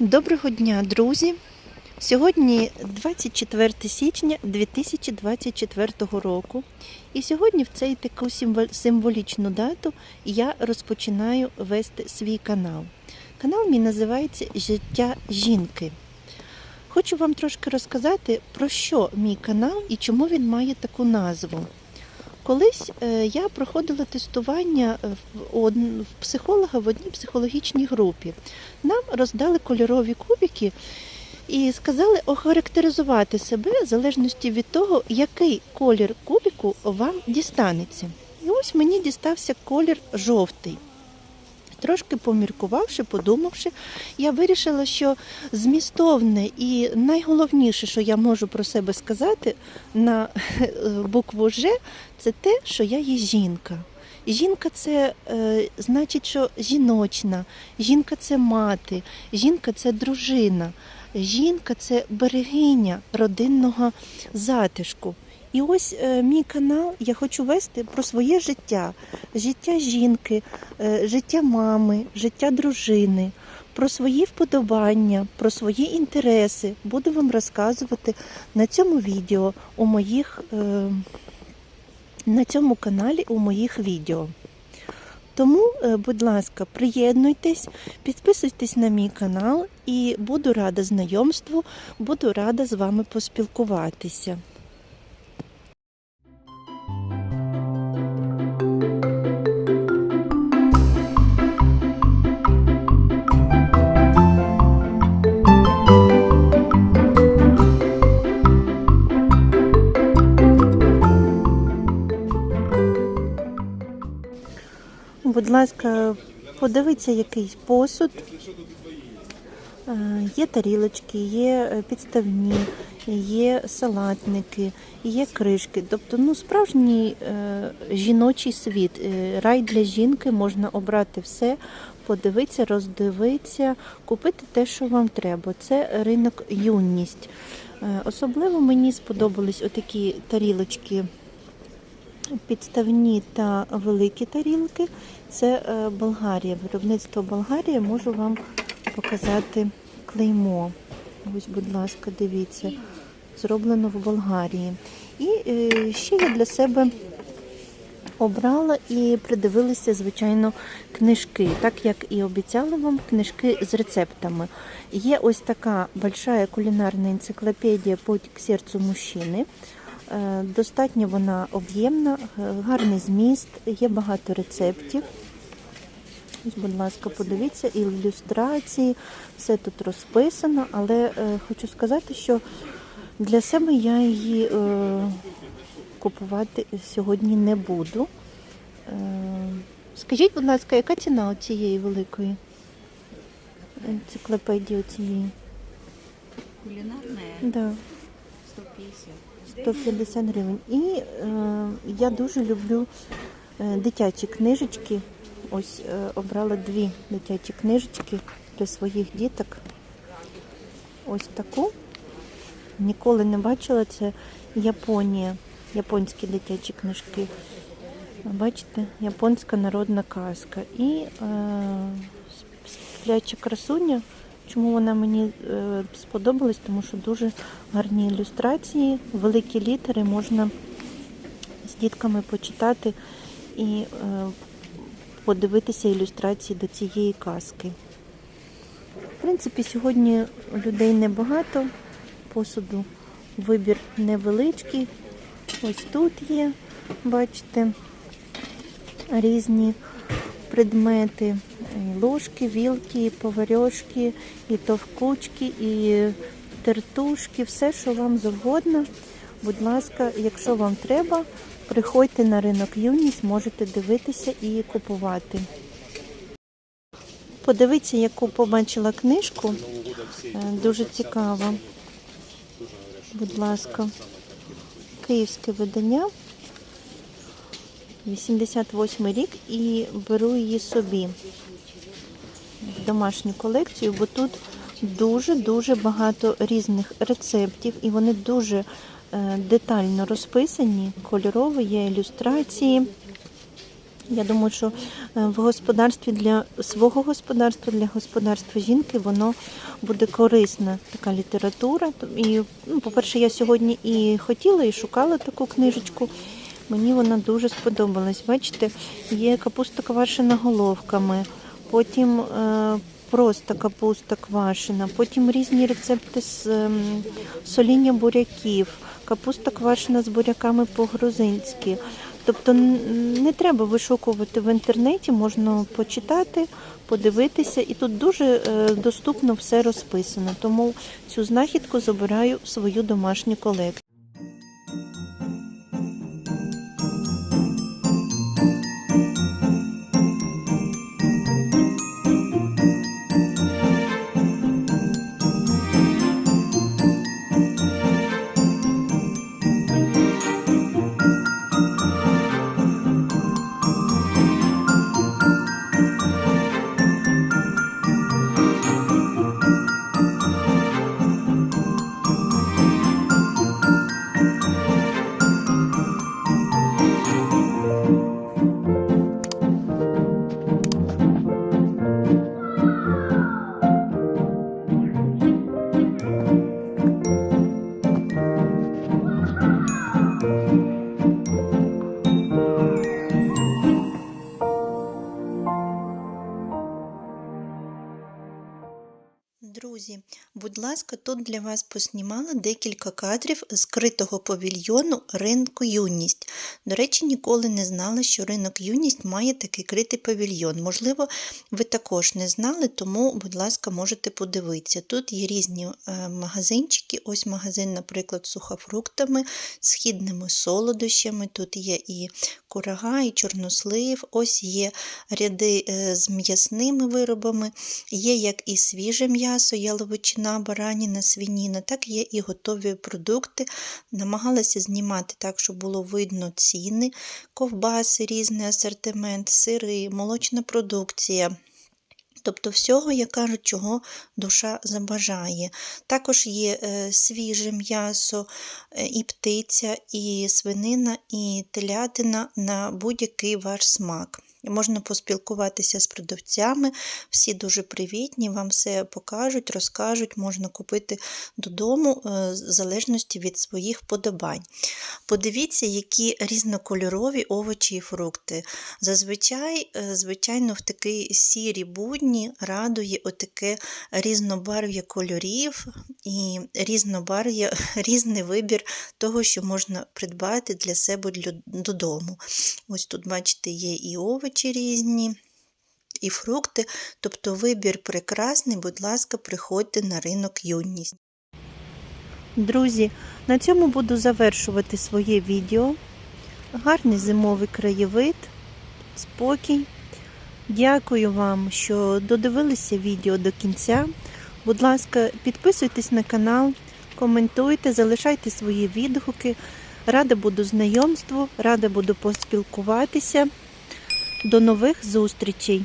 Доброго дня, друзі! Сьогодні 24 січня 2024 року. І сьогодні в цей таку символічну дату я розпочинаю вести свій канал. Канал мій називається Життя жінки. Хочу вам трошки розказати, про що мій канал і чому він має таку назву. Колись е, я проходила тестування е, в психолога в одній психологічній групі. Нам роздали кольорові кубики і сказали охарактеризувати себе в залежності від того, який колір кубику вам дістанеться. І ось мені дістався колір жовтий. Трошки поміркувавши, подумавши, я вирішила, що змістовне і найголовніше, що я можу про себе сказати на е, букву Ж, це те, що я є жінка. Жінка це е, значить, що жіночна, жінка це мати, жінка це дружина, жінка це берегиня родинного затишку. І ось е, мій канал я хочу вести про своє життя, життя жінки, е, життя мами, життя дружини, про свої вподобання, про свої інтереси. Буду вам розказувати на цьому відео у моїх. Е, на цьому каналі у моїх відео. Тому, будь ласка, приєднуйтесь, підписуйтесь на мій канал і буду рада знайомству, буду рада з вами поспілкуватися. Будь ласка, подивіться якийсь посуд. Е, Є тарілочки, є е, підставні, є салатники, є кришки. Тобто, ну, справжній е, жіночий світ. Рай для жінки можна обрати все, подивитися, роздивитися, купити те, що вам треба. Це ринок юність. Особливо мені сподобались отакі тарілочки підставні та великі тарілки. Це е, Болгарія, виробництво Болгарія. Можу вам показати клеймо. Ось, будь ласка, дивіться, зроблено в Болгарії. І е, ще я для себе обрала і придивилися, звичайно, книжки, так як і обіцяла вам, книжки з рецептами. Є ось така большая кулінарна енциклопедія «Путь серцю мужчини». Е, Достатньо вона об'ємна, е, гарний зміст, є багато рецептів. Ось, будь ласка, подивіться, ілюстрації, все тут розписано, але е, хочу сказати, що для себе я її купувати сьогодні не буду. Скажіть, будь ласка, яка ціна цієї великої енциклопедії цієї? Кулинарная Да. 150. 150 гривень. І е, я дуже люблю е, дитячі книжечки. Ось е, обрала дві дитячі книжечки для своїх діток. Ось таку. Ніколи не бачила це Японія. Японські дитячі книжки. Бачите, японська народна казка. І е, спляча красуня. Чому вона мені е, сподобалась? Тому що дуже гарні ілюстрації, великі літери можна з дітками почитати і е, подивитися ілюстрації до цієї казки. В принципі, сьогодні людей небагато, посуду вибір невеличкий. Ось тут є, бачите, різні предмети. І ложки, вілки, і поварьошки, і товкучки, і тертушки, все, що вам завгодно. Будь ласка, якщо вам треба, приходьте на ринок юність, можете дивитися і купувати. Подивіться, яку побачила книжку. Е, Дуже цікаво. Будь ласка, київське видання. 88 рік і беру її собі домашню колекцію, бо тут дуже-дуже багато різних рецептів, і вони дуже е, детально розписані, кольорові, є ілюстрації. Я думаю, що е, в господарстві для свого господарства, для господарства жінки, воно буде корисна така література. І, ну, по-перше, я сьогодні і хотіла, і шукала таку книжечку. Мені вона дуже сподобалась. Бачите, є капуста квашена головками, потім е, просто капуста квашена, потім різні рецепти з ем, соління буряків, капуста квашена з буряками по-грузинськи. Тобто не треба вишукувати в інтернеті, можна почитати, подивитися, і тут дуже е, доступно все розписано. Тому цю знахідку забираю в свою домашню колекцію. Будь ласка, тут для вас поснімала декілька кадрів скритого павільйону ринку Юність. До речі, ніколи не знала, що ринок Юність має такий критий павільйон. Можливо, ви також не знали, тому, будь ласка, можете подивитися. Тут є різні е, магазинчики. Ось магазин, наприклад, з сухофруктами, східними солодощами. Тут є і курага, і чорнослив, ось є ряди е, з м'ясними виробами. Є як і свіже м'ясо, яловичина, бараніна, свініна, так є і готові продукти. Намагалася знімати так, щоб було видно ціни, ковбаси, різний асортимент, сири, молочна продукція. Тобто всього, як кажуть, чого душа забажає. Також є е, свіже м'ясо, е, і птиця, і свинина, і телятина на будь-який ваш смак. Можна поспілкуватися з продавцями, всі дуже привітні, вам все покажуть, розкажуть, можна купити додому е, в залежності від своїх подобань. Подивіться, які різнокольорові овочі і фрукти. Зазвичай, е, звичайно, в такі сірі будні радує отаке різнобарв'я кольорів і різнобарв'я, різний вибір того, що можна придбати для себе додому. Ось тут, бачите, є і овочі різні, і фрукти. Тобто вибір прекрасний, будь ласка, приходьте на ринок юність. Друзі, на цьому буду завершувати своє відео. Гарний зимовий краєвид, спокій. Дякую вам, що додивилися відео до кінця. Будь ласка, підписуйтесь на канал, коментуйте, залишайте свої відгуки. Рада буду знайомству, рада буду поспілкуватися. До нових зустрічей!